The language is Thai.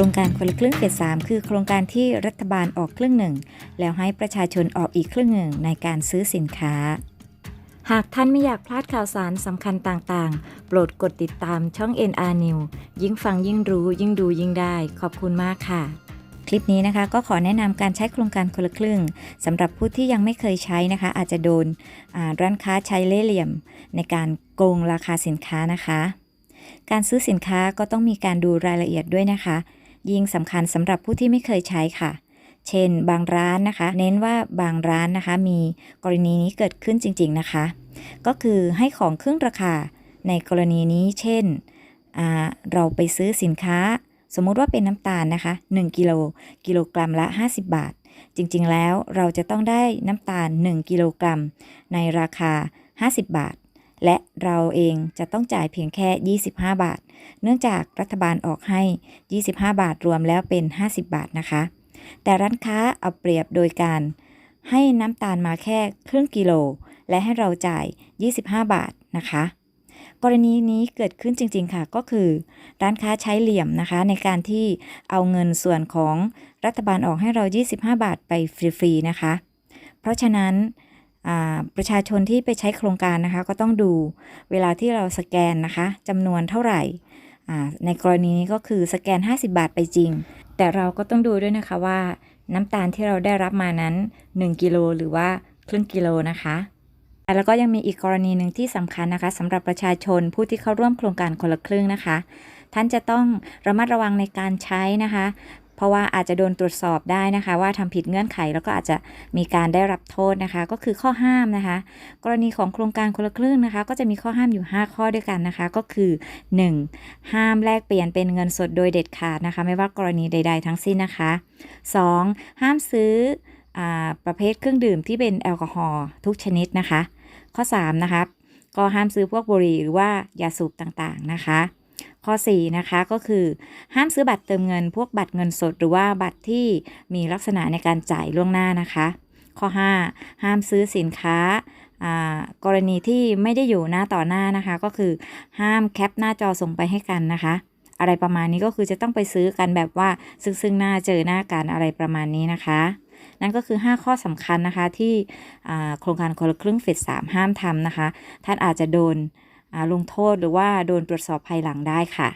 ครงการคนละครึ่งเฟส3คือโครงการที่รัฐบาลออกครึ่งหนึ่ง แล้วให้ประชาชนออกอีกครึ่งหนึ่งในการซื้อสินค้า หากท่านไม่อยากพลาดข่าวสารสำคัญต่างๆ โปรดกดติดตามช่อง NR New ยิ่งฟังยิ่งรู้ยิ่งดูยิ่งได้ ขอบคุณมากค่ะคลิปนี้นะคะก็ขอแนะนำการใช้โครงการคนละครึ่งสำหรับผู้ที่ยังไม่เคยใช้นะคะ อาจจะโดนอ่าร้านค้าใช้เล่ห์เหลี่ยม ในการโกงราคาสินค้านะคะ การซื้อสินค้าก็ต้องมีการดูรายละเอียดด้วยนะคะ ยิ่งสำคัญสำหรับผู้ที่ไม่เคยใช้ค่ะ เช่น บางร้านนะคะ เน้นว่าบางร้านนะคะ มีกรณีนี้เกิดขึ้นจริง ๆนะคะ ก็คือให้ของครึ่งราคาในกรณีนี้ เช่น เราไปซื้อสินค้า สมมุติว่าเป็นน้ำตาลนะคะ 1กิโลกิโลกรัมละ 50 บาท จริงๆแล้วเราจะต้องได้น้ำตาล 1 กิโลกรัมในราคา 50 บาท และเราเองจะต้องจ่ายเพียงแค่ 25 บาท เนื่องจากรัฐบาลออกให้ 25 บาทรวมแล้วเป็น 50 บาทนะคะ แต่ร้านค้าเอาเปรียบโดยการให้น้ำตาลมาแค่ครึ่งกิโล และให้เราจ่าย 25 บาทนะคะ กรณีนี้เกิดขึ้นจริง ๆ ค่ะ ก็คือ ร้านค้าใช้เหลี่ยมนะคะ ในการที่เอาเงินส่วนของรัฐบาลออกให้เรา 25 บาทไปฟรี ๆ นะคะ เพราะฉะนั้น ประชาชนที่ไปใช้โครงการนะคะ ก็ต้องดูเวลาที่เราสแกนนะคะจำนวนเท่าไหร่ในกรณีนี้ก็คือสแกน 50 บาทไปจริง แต่เราก็ต้องดูด้วยนะคะว่า น้ำตาลที่เราได้รับมานั้น 1 กิโลหรือว่าครึ่งกิโลนะคะแล้วก็ยังมีอีกกรณีหนึ่งที่สำคัญนะคะสำหรับประชาชนผู้ที่เข้าร่วมโครงการคนละครึ่งนะคะ ท่านจะต้องระมัดระวังในการใช้นะคะ เพราะว่าอาจจะโดนตรวจสอบได้นะคะ ว่าทำผิดเงื่อนไขแล้วก็อาจจะมีการได้รับโทษนะคะ ก็คือข้อห้ามนะคะ กรณีของโครงการคนละครึ่งนะคะ ก็จะมีข้อห้ามอยู่ 5 ข้อด้วยกันนะคะ ก็คือ 1. ห้ามแลกเปลี่ยนเป็นเงินสดโดยเด็ดขาดนะคะ ไม่ว่ากรณีใด ๆ ทั้งสิ้นนะคะ 2. ห้ามซื้ออประเภทเครื่องดื่มที่เป็นแอลกอฮอล์ทุกชนิดนะคะ ข้อ3นะคะก็ห้ามซื้อพวกบุหรี่หรือว่ายาสูบต่างๆนะคะ ข้อ 4 นะคะก็คือห้ามซื้อบัตรเติมเงิน พวกบัตรเงินสด หรือว่าบัตรที่มีลักษณะในการจ่ายล่วงหน้านะคะ ข้อ 5 ห้ามซื้อสินค้ากรณีที่ไม่ได้อยู่หน้าต่อหน้านะคะ ก็คือห้ามแคปหน้าจอส่งไปให้กันนะคะ อะไรประมาณนี้ก็คือจะต้องไปซื้อกันแบบว่าซึ่งซึ่งหน้าเจอหน้ากันอะไรประมาณนี้นะคะ นั่นก็คือ 5 ข้อสำคัญนะคะที่โครงการคนละครึ่งเฟส3ห้ามทำนะคะ ท่านอาจจะโดน ลงโทษหรือว่าโดนตรวจสอบภายหลังได้ค่ะ